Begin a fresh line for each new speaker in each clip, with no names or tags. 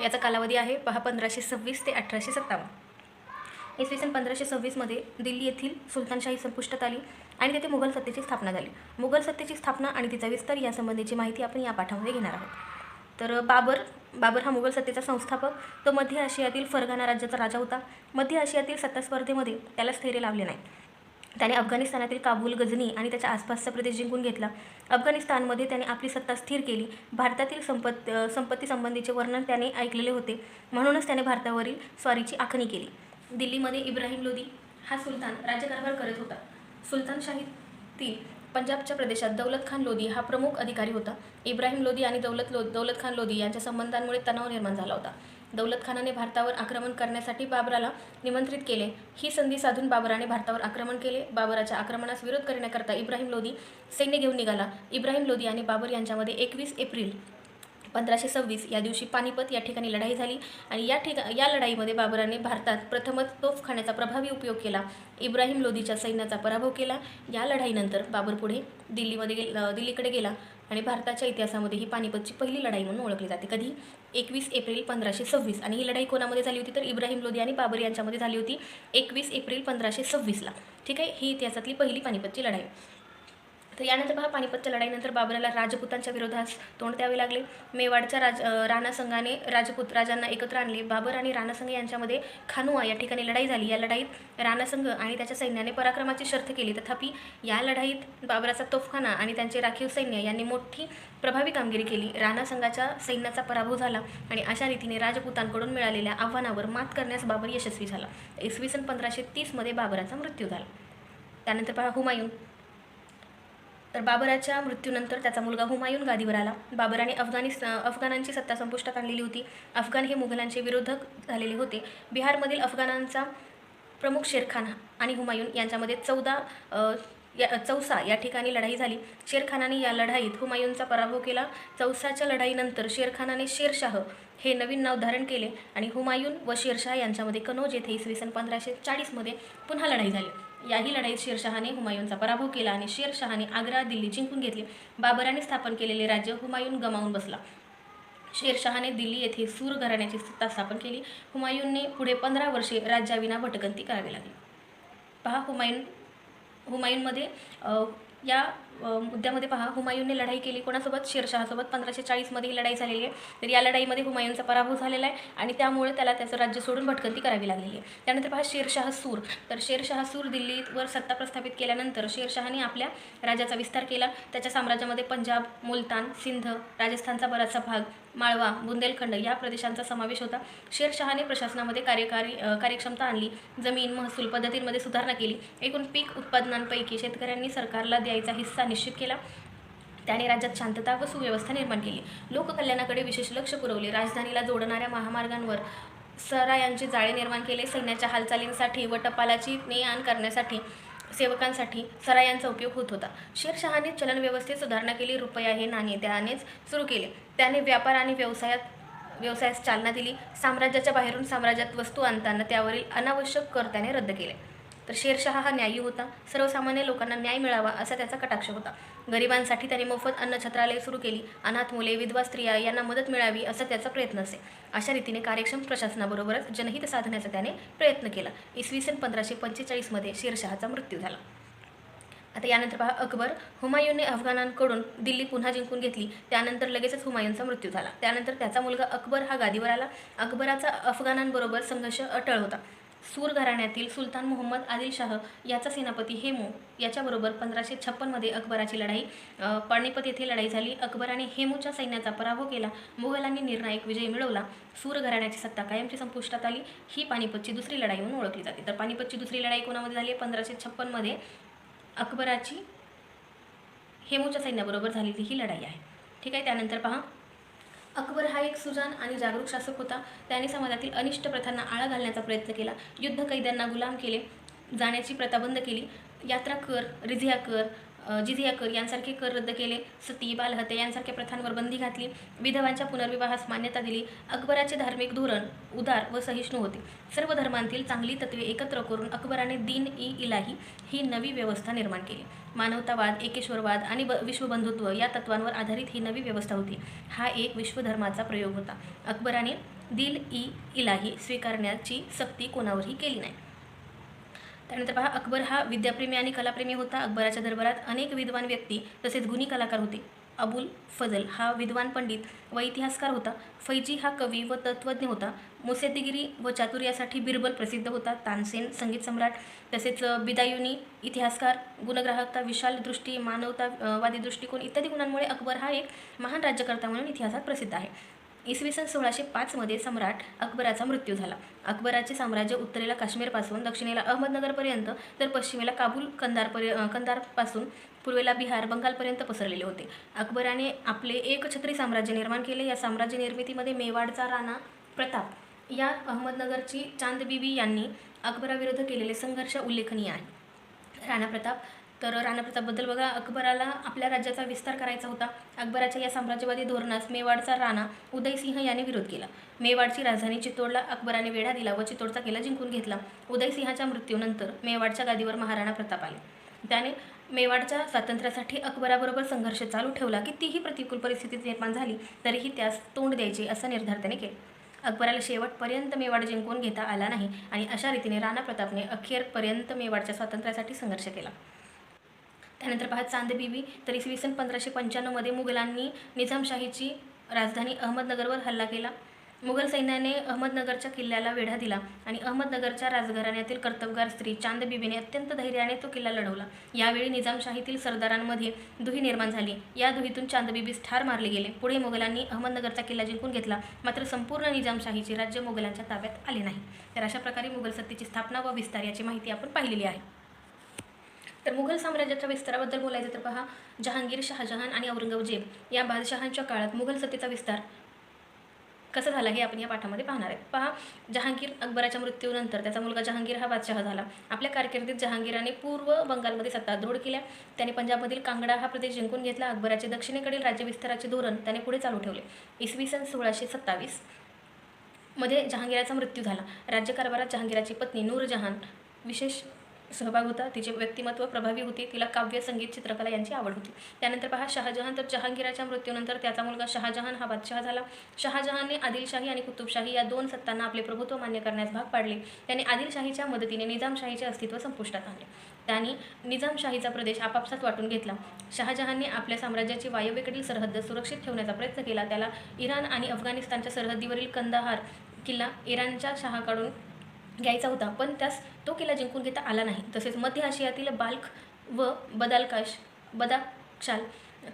याचा कालावधी आहे पहा पंधराशे सव्वीस ते अठराशे सत्तावन्न. इसवी सन पंधराशे सव्वीसमध्ये दिल्ली येथील सुलतानशाही संपुष्टात आली आणि तेथे मुघल सत्तेची स्थापना झाली. मुघल सत्तेची स्थापना आणि तिचा विस्तार यासंबंधीची माहिती आपण या पाठामध्ये घेणार आहोत. तर बाबर बाबर हा मुघल सत्तेचा संस्थापक. तो मध्य आशियातील फरगाना राज्याचा राजा होता. मध्य आशियातील सत्ता स्पर्धेमध्ये त्याला स्थैर्य लावले नाही. त्याने अफगाणिस्तानातील काबूल गझनी आणि त्याच्या आसपासचा प्रदेश जिंकून घेतला. अफगाणिस्तानमध्ये त्याने आपली सत्ता स्थिर केली. भारतातील संपत् संपत्तीसंबंधीचे वर्णन त्याने ऐकलेले होते. म्हणूनच त्याने भारतावरील स्वारीची आखणी केली. दिल्लीमध्ये इब्राहिम लोदी हा सुलतान राज्यकारभार करत होता. सुलतानशाहीतील पंजाबच्या प्रदेशात दौलत खान लोदी हा प्रमुख अधिकारी होता. इब्राहिम लोदी आणि दौलत लो दौलत खान लोदी यांच्या संबंधांमुळे तणाव निर्माण झाला होता. दौलत खानाने भारतावर आक्रमण करण्यासाठी बाबराला निमंत्रित केले. ही संधी साधून बाबराने भारतावर आक्रमण केले. बाबराच्या आक्रमणास विरोध करण्याकरता इब्राहिम लोदी सैन्य घेऊन निघाला. इब्राहिम लोदी आणि बाबर यांच्यामध्ये एकवीस एप्रिल पंधराशे सव्वीस या दिवशी पानिपत या ठिकाणी लढाई झाली आणि या ठिका या लढाईमध्ये बाबराने भारतात प्रथमच तोफखान्याचा प्रभावी उपयोग केला. इब्राहिम लोदीच्या सैन्याचा पराभव केला. या लढाईनंतर बाबर पुढे दिल्लीमध्ये गे दिल्लीकडे गेला. आणि भारताच्या इतिहासामध्ये ही पानिपतची पहिली लढाई म्हणून ओळखली जाते. कधी एकवीस एप्रिल पंधराशे सव्वीस आणि ही लढाई कोणामध्ये झाली होती? तर इब्राहिम लोदी आणि बाबर यांच्यामध्ये झाली होती एकवीस एप्रिल पंधराशे सव्वीसला. ठीक आहे? ही इतिहासातली पहिली पानिपतची लढाई. तर यानंतर पहा पानिपतच्या लढाईनंतर बाबराला राजपुतांच्या विरोधास तोंड द्यावे लागले. मेवाडच्या राज राणासंघाने राजपूत राजांना एकत्र आणले. बाबर आणि राणासंघ यांच्यामध्ये खानुआ या ठिकाणी लढाई झाली. या लढाईत राणासंघ आणि त्याच्या सैन्याने पराक्रमाची शर्थ केली. तथापि या लढाईत बाबराचा तोफखाना आणि त्यांचे राखीव सैन्य यांनी मोठी प्रभावी कामगिरी केली. राणासंघाच्या सैन्याचा पराभव झाला आणि अशा रीतीने राजपुतांकडून मिळालेल्या आव्हानावर मात करण्यास बाबर यशस्वी झाला. इसवी सन पंधराशे तीसमध्ये बाबराचा मृत्यू झाला. त्यानंतर पहा हुमायून तर बाबराच्या मृत्यूनंतर त्याचा मुलगा हुमायून गादीवर आला. बाबराने अफगाणिस्ता अफगाणांची सत्ता संपुष्टात आणलेली होती. अफगाण हे मुघलांचे विरोधक झालेले होते. बिहारमधील अफगाणांचा प्रमुख शेरखान आणि हुमायून यांच्यामध्ये चौदा या चौसा या ठिकाणी लढाई झाली. शेरखानाने या लढाईत हुमायूनचा पराभव केला. चौसाच्या लढाईनंतर शेरखानाने शेरशाह हे नवीन नाव धारण केले आणि हुमायून व शेरशाह यांच्यामध्ये कनौज येथे इसवी सन पंधराशे चाळीसमध्ये पुन्हा लढाई झाली. याही लढाईत शेरशहाने हुमायूनचा पराभव केला आणि शेरशहाने आग्रा दिल्ली जिंकून घेतली. बाबराने स्थापन केलेले राज्य हुमायून गमावून बसला. शेरशहाने दिल्ली येथे सूर घराण्याची सत्ता स्थापन केली. हुमायूनने पुढे पंधरा वर्षे राज्याविना भटकंती करावी लागली. पहा हुमायून हुमायूनमध्ये या मुद्द्यामध्ये पहा. हुमायूनने लढाई केली. कोणासोबत? शेरशहासोबत. पंधराशे चाळीसमध्ये ही लढाई झालेली आहे. तर या लढाईमध्ये हुमायूनचा पराभव झालेला आहे आणि त्यामुळे त्याला त्याचं राज्य सोडून भटकंती करावी लागलेली आहे. त्यानंतर पहा शेरशाह सूर. तर शेरशहा सूर दिल्लीवर सत्ता प्रस्थापित केल्यानंतर शेरशहाने आपल्या राज्याचा विस्तार केला. त्याच्या साम्राज्यामध्ये पंजाब मुलतान सिंध राजस्थानचा बराचसा भाग माळवा बुंदेलखंड या प्रदेशांचा समावेश होता. शेरशहाने प्रशासनामध्ये कार्यकारी कार्यक्षमता आणली. जमीन महसूल पद्धतींमध्ये सुधारणा केली. एकूण पीक उत्पादनांपैकी शेतकऱ्यांनी सरकारला द्यायचा हिस्सा निश्चित केला. त्याने राज्यात शांतता व सुव्यवस्था निर्माण केली. लोककल्याणाकडे विशेष लक्ष पुरवले. राजधानीला जोडणाऱ्या महामार्गांवर सरायांचे जाळे निर्माण केले. सैन्याच्या हालचालींसाठी व टपालाची ने आण करण्यासाठी सेवकांसाठी सरायांचा उपयोग होत होता. शेरशहाने चलनव्यवस्थेत सुधारणा केली. रुपया हे नाणे त्यानेच सुरू केले. त्याने व्यापार आणि व्यवसायात व्यवसायास चालना दिली. साम्राज्याच्या बाहेरून साम्राज्यात वस्तू आणताना त्यावरील अनावश्यक कर त्याने रद्द केले. तर शेरशहा हा न्यायी होता. सर्वसामान्य लोकांना न्याय मिळावा असा त्याचा कटाक्ष होता. गरिबांसाठी त्याने मोफत अन्न छत्रालय सुरू केली. अनाथ मुले विधवा स्त्रिया यांना मदत मिळावी असा त्याचा प्रयत्न असे. अशा रीतीने कार्यक्षम प्रशासनाबरोबरच जनहित साधण्याचा त्याने प्रयत्न केला. इसवी सन पंधराशे पंचेचाळीसमध्ये शेरशहाचा मृत्यू झाला. आता यानंतर पहा अकबर. हुमायूनने अफगाणांकडून दिल्ली पुन्हा जिंकून घेतली. त्यानंतर लगेचच हुमायूनचा मृत्यू झाला. त्यानंतर त्याचा मुलगा अकबर हा गादीवर आला. अकबराचा अफगाणांबरोबर संघर्ष अटळ होता. सूर घराण्यातील सुलतान मोहम्मद आदिलशाह याचा सेनापती हेमू याच्याबरोबर पंधराशे छप्पनमध्ये अकबराची लढाई पाणीपत पानिपत येथे लढाई झाली. अकबराने हेमूच्या सैन्याचा पराभव केला. मुघलांनी निर्णायक विजय मिळवला. सूर घराण्याची सत्ता कायमची संपुष्टात आली. ही पानिपतची दुसरी लढाई म्हणून ओळखली जाते. तर पानिपतची दुसरी लढाई कोणामध्ये झाली आहे? पंधराशे छप्पनमध्ये अकबराची हेमूच्या सैन्याबरोबर झालेली ही लढाई आहे. ठीक आहे? त्यानंतर पहा. अकबर हा एक सुजान आणि जागरूक शासक होता. त्याने समाजातील अनिष्ट प्रथांना आळा घालण्याचा प्रयत्न केला. युद्ध कैद्यांना गुलाम केले. जाण्याची प्रथा बंद केली. यात्रा कर रिझिया कर जिझिया कर यांसारखे कर रद्द केले सती बालहत्या यांसारख्या प्रथांवर बंदी घातली विधवांच्या पुनर्विवाहास मान्यता दिली अकबराचे धार्मिक धोरण उदार व सहिष्णू होते. सर्व धर्मांतील चांगली तत्वे एकत्र करून अकबराने दिन ई इलाही ही नवी व्यवस्था निर्माण केली. मानवतावाद एकेश्वरवाद आणि ब विश्वबंधुत्व या तत्वांवर आधारित ही नवी व्यवस्था होती. हा एक विश्वधर्माचा प्रयोग होता. अकबराने दिल ई इलाही स्वीकारण्याची सक्ती कोणावरही केली नाही. त्यानंतर पहा अकबर हा विद्याप्रेमी आणि कलाप्रेमी होता. अकबराच्या दरबारात अनेक विद्वान व्यक्ती तसेच गुणी कलाकार होते. अबुल फजल हा विद्वान पंडित व इतिहासकार होता. फैजी हा कवी व तत्त्वज्ञ होता. मुसेद्दीगिरी व चातुर्यासाठी बिरबल प्रसिद्ध होता. तानसेन संगीत सम्राट तसेच बिदायुनी इतिहासकार गुणग्राहकता विशाल दृष्टी मानवतावादी दृष्टिकोन इत्यादी गुणांमुळे अकबर हा एक महान राज्यकर्ता म्हणून इतिहासात प्रसिद्ध आहे. इसवी सन सोळाशे पाचमध्ये सम्राट अकबराचा मृत्यू झाला. अकबराचे साम्राज्य उत्तरेला काश्मीरपासून दक्षिणेला अहमदनगरपर्यंत तर पश्चिमेला काबूल कंदारपर्य कंदारपासून पूर्वेला बिहार बंगालपर्यंत पसरलेले होते. अकबराने आपले एकछत्री साम्राज्य निर्माण केले. या साम्राज्य निर्मितीमध्ये मेवाडचा राणा प्रताप या अहमदनगरची चांदबीबी यांनी अकबराविरुद्ध केलेले संघर्ष उल्लेखनीय आहे. राणा प्रताप तर राणा प्रतापबद्दल बघा अकबराला आपल्या राज्याचा विस्तार करायचा होता. अकबराच्या या साम्राज्यवादी धोरणास मेवाडचा राणा उदयसिंह याने विरोध केला. मेवाडची राजधानी चित्तोडला अकबराने वेढा दिला व चित्तोडचा किल्ला जिंकून घेतला. उदयसिंहाच्या मृत्यूनंतर मेवाडच्या गादीवर महाराणा प्रताप आले. त्याने मेवाडच्या स्वातंत्र्यासाठी अकबराबरोबर संघर्ष चालू ठेवला कितीही प्रतिकूल परिस्थिती निर्माण झाली तरीही त्यास तोंड द्यायचे असा निर्धार त्याने केला. अकबराला शेवटपर्यंत मेवाड जिंकून घेता आला नाही आणि अशा रीतीने राणा प्रतापने अखेरपर्यंत मेवाडच्या स्वातंत्र्यासाठी संघर्ष केला. त्यानंतर पहा चांदबिबी तर इसवी सन पंधराशे पंच्याण्णवमध्ये मुघलांनी निजामशाहीची राजधानी अहमदनगरवर हल्ला केला. मुघल सैन्याने अहमदनगरच्या किल्ल्याला वेढा दिला आणि अहमदनगरच्या राजघराण्यातील कर्तबगार स्त्री चांदबीबीने अत्यंत धैर्याने तो किल्ला लढवला. यावेळी निजामशाहीतील सरदारांमध्ये दुही निर्माण झाली. या दुहीतून चांदबीबीस ठार मारले गेले. पुढे मुघलांनी अहमदनगरचा किल्ला जिंकून घेतला. मात्र संपूर्ण निजामशाहीचे राज्य मुघलांच्या ताब्यात आले नाही. तर अशा प्रकारे मुघल सत्तेची स्थापना व विस्तार याची माहिती आपण पाहिलेली आहे. तर मुघल साम्राज्याच्या विस्ताराबद्दल बोलायचं तर पहा जहांगीर शहाजहान आणि औरंगजेब या बादशहांच्या काळात मुघल सत्तेचा विस्तार कसं झाला हे आपण या पाठामध्ये पाहणार आहे पहा जहांगीर अकबराच्या मृत्यूनंतर त्याचा मुलगा जहांगीर हा बादशहा झाला. आपल्या कारकिर्दीत जहांगीराने पूर्व बंगालमध्ये सत्ता दृढ केल्या. त्याने पंजाबमधील कांगडा हा प्रदेश जिंकून घेतला. अकबराचे दक्षिणेकडील राज्यविस्ताराचे धोरण त्याने पुढे चालू ठेवले. इसवी सन सोळाशे सत्तावीसमध्ये जहांगीराचा मृत्यू झाला. राज्यकारभारात जहांगीराची पत्नी नूरजहान विशेष सहभाग होता. तिचे व्यक्तिमत्व प्रभावी होते. तिला काव्य संगीत चित्रकला यांची आवड होती. त्यानंतर पहा शहाजहान तर जहांगीराच्या मृत्यूनंतर त्याचा मुलगा शहाजहान हा बादशहा झाला. शहाजहानने आदिलशाही आणि कुतुबशाही या दोन सत्तांना आपले प्रभुत्व मान्य करण्यास भाग पाडले. त्याने आदिलशाहीच्या मदतीने निजामशाहीचे अस्तित्व संपुष्टात आणले. त्यांनी निजामशाहीचा प्रदेश आपापसात वाटून घेतला. शहाजहानने आपल्या साम्राज्याची वायव्येकडील सरहद्द सुरक्षित ठेवण्याचा प्रयत्न केला. त्याला इराण आणि अफगाणिस्तानच्या सरहद्दीवरील कंदाहार किल्ला इराणच्या शहाकडून घ्यायचा होता पण त्यास तो किल्ला जिंकून घेता आला नाही. तसेच मध्य आशियातील बाल्ख व बदालकाश बदाक्षाल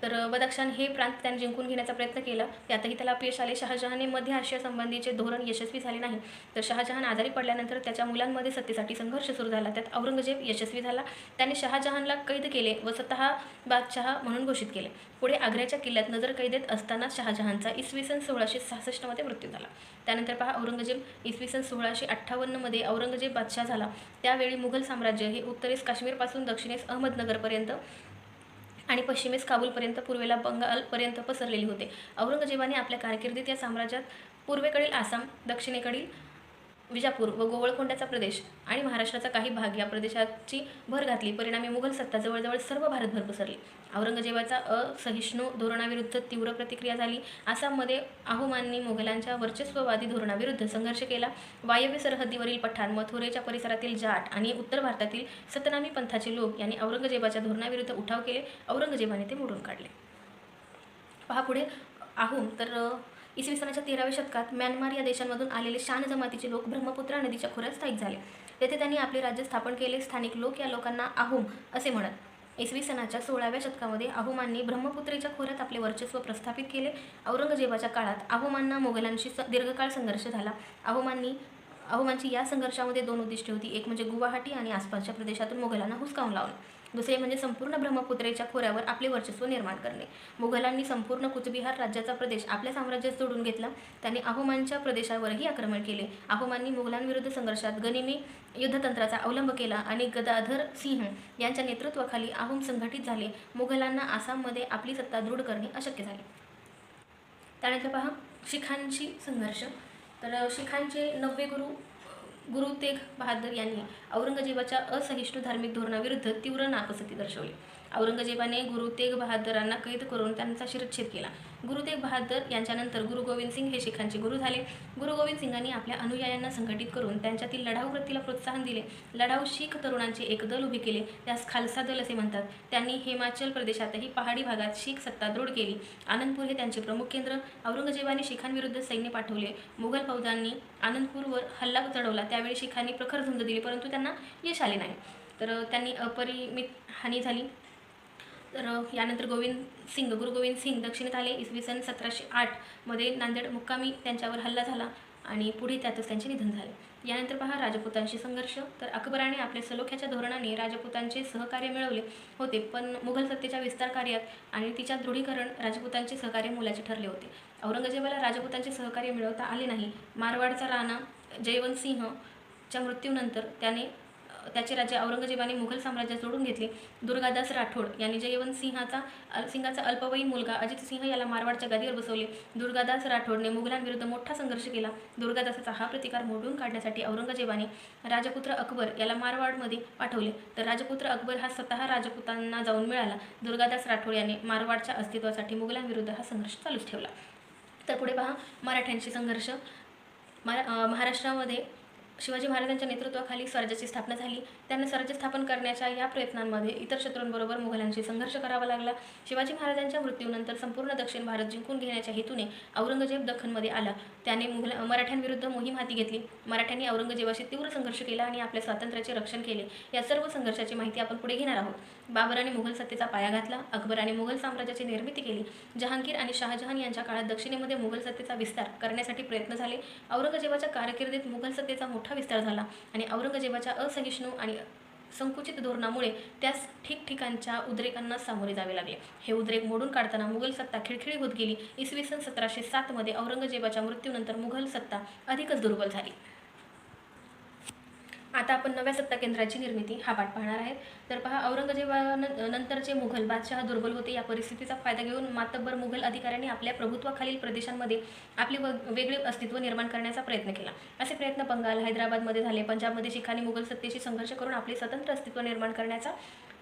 तर बदाक्षान हे प्रांत त्याने जिंकून घेण्याचा प्रयत्न केला. त्यातही त्याला अपयश आले. शहाजहाने मध्य आशियासंबंधीचे धोरण यशस्वी झाले नाही. तर शहाजहान आजारी पडल्यानंतर त्याच्या मुलांमध्ये सत्तेसाठी संघर्ष सुरू झाला. त्यात औरंगजेब यशस्वी झाला. त्याने शहाजहानला कैद केले व स्वतः बादशहा म्हणून घोषित केले. पुढे आग्र्याच्या किल्ल्यात नजर कैदेत असताना शहाजहानचा इसवी सन सोळाशे सहासष्टमध्ये मृत्यू झाला. त्यानंतर पहा औरंगजेब इसवी सन सोळाशे अठ्ठावन्नमध्ये औरंगजेब बादशाह झाला. त्यावेळी मुघल साम्राज्य हे उत्तरेस काश्मीरपासून दक्षिणेस अहमदनगरपर्यंत आणि पश्चिमेस काबूलपर्यंत पूर्वेला बंगालपर्यंत पसरलेली होते. औरंगजेबाने आपल्या कारकिर्दीत या साम्राज्यात पूर्वेकडील आसाम दक्षिणेकडील विजापूर व गोवळकोंड्याचा प्रदेश आणि महाराष्ट्राचा काही भाग या प्रदेशाची भर घातली. परिणामी मुघल सत्ता जवळजवळ सर्व भारतभर पसरली. औरंगजेबाचा असहिष्णू धोरणाविरुद्ध तीव्र प्रतिक्रिया झाली. आसाममध्ये आहोमांनी मुघलांच्या वर्चस्ववादी धोरणाविरुद्ध संघर्ष केला. वायव्य सरहद्दीवरील पठाण मथुरेच्या परिसरातील जाट आणि उत्तर भारतातील सतनामी पंथाचे लोक यांनी औरंगजेबाच्या धोरणाविरुद्ध उठाव केले. औरंगजेबाने ते मोडून काढले. पहा पुढे. आहुम तर इसवी सणाच्या तेराव्या शतकात म्यानमार या देशांमधून आलेले शान जमातीचे लोक ब्रह्मपुत्रा नदीच्या खोऱ्यात स्थायिक झाले. तेथे त्यांनी आपले राज्य स्थापन केले. स्थानिक लोक या लोकांना आहुम असे म्हणत. इसवी सनाच्या सोळाव्या शतकामध्ये आहुमांनी ब्रह्मपुत्रेच्या खोऱ्यात आपले वर्चस्व प्रस्थापित केले. औरंगजेबाच्या काळात आहुमांना मोगलांशी स दीर्घकाळ संघर्ष झाला. आहुमांनी अहोमांची या संघर्षामध्ये दोन उद्दिष्टे होती. एक म्हणजे गुवाहाटी आणि आसपासच्या प्रदेशातून मोगलांना हुसकावून लावलं दुसरे म्हणजे संपूर्ण ब्रह्मपुत्रेच्या खोऱ्यावर आपले वर्चस्व निर्माण करणे. मुघलांनी संपूर्ण कुचबिहार राज्याचा प्रदेश आपल्या साम्राज्यात जोडून घेतला. त्यांनी आहोमांच्या प्रदेशावरही आक्रमण केले. आहोमांनी मुघलांविरुद्ध संघर्षात गनिमी युद्धतंत्राचा अवलंब केला आणि गदाधर सिंह यांच्या नेतृत्वाखाली आहोम संघटित झाले. मुघलांना आसाममध्ये आपली सत्ता दृढ करणे अशक्य झाले. त्यानंतर पहा शिखांची संघर्ष. तर शिखांचे नववे गुरु गुरु तेग बहादर यांनी औरंगजेबाच्या असहिष्णू धार्मिक धोरणाविरुद्ध तीव्र नापसंती दर्शवली. औरंगजेबाने गुरु तेग बहादरांना कैद करून त्यांचा शिरच्छेद केला. गुरुदेव बहादर यांच्यानंतर गुरु गोविंद सिंग हे शिखांचे गुरु झाले. गुरु गोविंद सिंगांनी आपल्या अनुयायांना संघटित करून त्यांच्यातील लढाऊ वृत्तीला प्रोत्साहन दिले. लढाऊ शीख तरुणांचे एक दल उभे केले त्यास खालसा दल असे म्हणतात. त्यांनी हिमाचल प्रदेशातही पहाडी भागात शीख सत्ता दृढ केली. आनंदपूर हे त्यांचे प्रमुख केंद्र. औरंगजेबाने शिखांविरुद्ध सैन्य पाठवले. मुघल फौजांनी आनंदपूरवर हल्ला चढवला. त्यावेळी शिखांनी प्रखर झुंज दिली परंतु त्यांना यश आले नाही. तर त्यांनी अपरिमित हानी झाली. तर यानंतर गोविंद सिंग गुरु गोविंद सिंग दक्षिणेत आले. इसवी सन सतराशे आठमध्ये नांदेड मुक्कामी त्यांच्यावर हल्ला झाला आणि पुढे त्यातच त्यांचे निधन झाले. यानंतर पहा राजपुतांशी संघर्ष. तर अकबराने आपल्या सलोख्याच्या धोरणाने राजपुतांचे सहकार्य मिळवले होते पण मुघल सत्तेच्या विस्तार कार्यात आणि तिच्या दृढीकरण राजपुतांचे सहकार्य मोलाचे ठरले होते. औरंगजेबाला राजपुतांचे सहकार्य मिळवता आले नाही. मारवाडचा राणा जयवंत सिंहच्या मृत्यूनंतर त्याने त्याचे राज्य औरंगजेबाने मुघल साम्राज्यात सोडून घेतले. दुर्गादास राठोड यांनी जयवंत सिंहाचा सिंहाचा अल्पवयीन मुलगा अजित सिंह याला मारवाडच्या गादीवर बसवले. दुर्गादास राठोडने मुघलांविरुद्ध मोठा संघर्ष केला. दुर्गादासाचा हा प्रतिकार मोडून काढण्यासाठी औरंगजेबाने राजपुत्र अकबर याला मारवाडमध्ये पाठवले. तर राजपुत्र अकबर हा स्वतः राजपुतांना जाऊन मिळाला. दुर्गादास राठोड याने मारवाडच्या अस्तित्वासाठी मुघलांविरुद्ध हा संघर्ष चालूच ठेवला. तर पुढे पहा मराठ्यांशी संघर्ष. मरा महाराष्ट्रामध्ये शिवाजी महाराजांच्या नेतृत्वाखाली स्वराज्याची स्थापना झाली. त्यांना स्वराज्य स्थापन करण्याच्या या प्रयत्नांमध्ये इतर शत्रूंबरोबर मुघलांशी संघर्ष करावा लागला. शिवाजी महाराजांच्या मृत्यूनंतर संपूर्ण दक्षिण भारत जिंकून घेण्याच्या हेतूने औरंगजेब दख्खनमध्ये आला. त्याने मुघल मराठ्यांविरुद्ध मोहीम हाती घेतली. मराठ्यांनी औरंगजेबाशी तीव्र संघर्ष केला आणि आपल्या स्वातंत्र्याचे रक्षण केले. या सर्व संघर्षाची माहिती आपण पुढे घेणार आहोत. बाबराने मुघल सत्तेचा पाया घातला. अकबराने मुघल साम्राज्याची निर्मिती केली. जहांगीर आणि शहाजहान यांच्या काळात दक्षिणेमध्ये मुघल सत्तेचा विस्तार करण्यासाठी प्रयत्न झाले. औरंगजेबाच्या कारकिर्दीत मुघल सत्तेचा मोठा मोठा विस्तार झाला आणि औरंगजेबाच्या असहिष्णू आणि संकुचित धोरणामुळे त्यास ठिकठिकाणच्या उद्रेकांना सामोरे जावे लागले. हे उद्रेक मोडून काढताना मुघल सत्ता खिळखिळी होत गेली. इसवी सन सतराशे सातमध्ये औरंगजेबाच्या मृत्यूनंतर मुघल सत्ता अधिकच दुर्बल झाली. आता आपण नव्या सत्ता केंद्राची निर्मिती हा पाठ पाहणार आहे तर पहा औरंगजेबानं नंतरचे मुघल बादशहा दुर्बल होते. या परिस्थितीचा फायदा घेऊन मातब्बर मुघल अधिकाऱ्यांनी आपल्या प्रभुत्वाखालील प्रदेशांमध्ये आपले व वेगळे अस्तित्व निर्माण करण्याचा प्रयत्न केला. असे प्रयत्न बंगाल हैदराबादमध्ये झाले. पंजाबमध्ये शिखांनी मुघल सत्तेशी संघर्ष करून आपले स्वतंत्र अस्तित्व निर्माण करण्याचा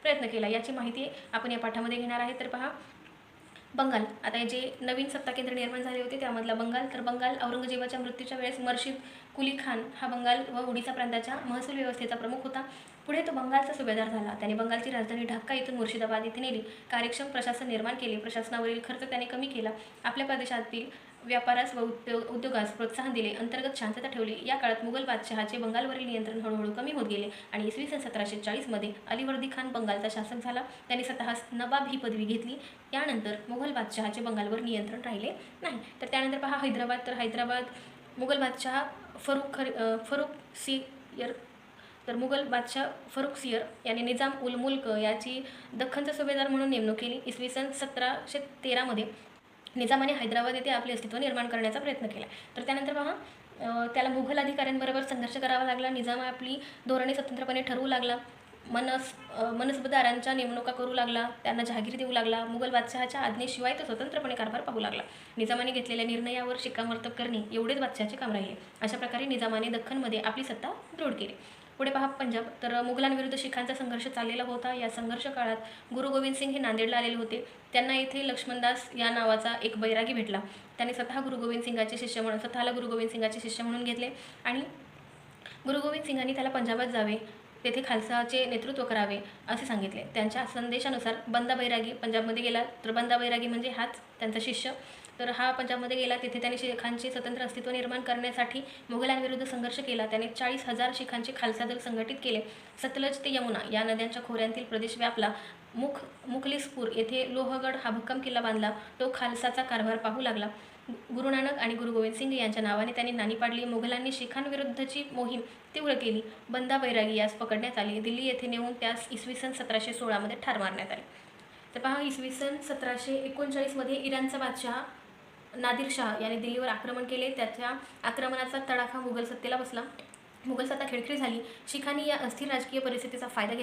प्रयत्न केला. याची माहिती आपण या पाठामध्ये घेणार आहे. तर पहा बंगाल. आता हे जे नवीन सत्ता केंद्र निर्माण झाले होते त्यामधला बंगाल तर बंगाल औरंगजेबाच्या मृत्यूच्या वेळेस मर्शिद कुली खान हा बंगाल व ओडिसा प्रांताच्या महसूल व्यवस्थेचा प्रमुख होता. पुढे तो बंगालचा सुभेदार झाला. त्याने बंगालची राजधानी ढाका इथून मुर्शिदाबाद येथे नेली. कार्यक्षम प्रशासन निर्माण केले. प्रशासनावरील खर्च त्याने कमी केला. आपल्या प्रदेशातील व्यापारास व उद्योग उद्योगास प्रोत्साहन दिले अंतर्गत शांतता ठेवली. या काळात मुघल बादशहाचे बंगालवरील नियंत्रण हळूहळू कमी होत गेले आणि इसवी सन सतराशे चाळीसमध्ये अलीवर्दी खान बंगालचा शासक झाला. त्याने स्वतःस नबाब ही पदवी घेतली. यानंतर मुघल बादशहाचे बंगालवर नियंत्रण राहिले नाही. तर त्यानंतर पहा हैदराबाद. तर हैदराबाद मुघल बादशहा फरुख खर फरुख सियर तर मुघल बादशाह फरुख सियर याने निजाम उल मुल्क याची दख्खनचा सुभेदार म्हणून नेमणूक केली. इसवी सन सतराशे तेरामध्ये निजामाने हैदराबाद येथे आपले अस्तित्व निर्माण करण्याचा प्रयत्न केला. तर त्यानंतर पहा त्याला मुघल अधिकाऱ्यांबरोबर संघर्ष करावा लागला निजाम आपली धोरणे स्वतंत्रपणे ठरवू लागला मनस मनसबदारांच्या नेमणुका करू लागला त्यांना जहागीर देऊ लागला मुघल बादशहाच्या आज्ञेशिवाय तो स्वतंत्रपणे कारभार पाहू लागला. निजामाने घेतलेल्या निर्णयावर शिक्कामोर्तब करणे एवढेच बादशहाचे काम राहिले. अशा प्रकारे निजामाने दख्खनमध्ये आपली सत्ता दृढ केली. पुढे पहा पंजाब. तर मुघलांविरुद्ध शिखांचा संघर्ष चाललेला होता. या संघर्ष काळात गुरु गोविंद सिंग हे नांदेडला आलेले होते. त्यांना येथे लक्ष्मणदास या नावाचा एक बैरागी भेटला. त्याने स्वतः गुरु गोविंद सिंगाचे शिष्य म्हणून स्वतःला गुरु गोविंद सिंगाचे शिष्य म्हणून घेतले आणि गुरु गोविंद सिंगांनी त्याला पंजाबात जावे तेथे खालसाचे नेतृत्व करावे असे सांगितले. त्यांच्या संदेशानुसार बंदा बैरागी पंजाबमध्ये गेला. तर बंदा बैरागी म्हणजे हाच त्यांचा शिष्य. तर हा पंजाबमध्ये गेला तिथे त्याने शिखांचे स्वतंत्र अस्तित्व निर्माण करण्यासाठी मुघलांविरुद्ध संघर्ष केला. त्याने चाळीस हजार शिखांचे खालसा दल संघटित केले. सतलज ते यमुना या नद्यांच्या खोऱ्यांतील प्रदेश व्यापला. मुख मुखलिसपूर येथे लोहगड हा भक्कम किल्ला बांधला. तो खालसाचा कारभार पाहू लागला. गुरु नानक आणि गुरु गोविंद सिंग यांच्या नावाने त्यांनी नाणी पाडली. मुघलांनी शिखांविरुद्धची मोहीम तीव्र केली. बंदा बैरागी यास पकडण्यात आली. दिल्ली येथे नेऊन त्यास इसवी सन सतराशे सोळामध्ये ठार मारण्यात आले. तर पहा इसवी सन सतराशे एकोणचाळीसमध्ये इराणचा बादशाह नादिर शाह याने दिल्लीवर आक्रमण केले. त्याच्या आक्रमणाचा तडाखा मुघल सत्तेला बसला. मुघल सत्ता खिळखिळी झाली. शिखांनी या अस्थिर राजकीय परिस्थितीचा फायदा घेतला.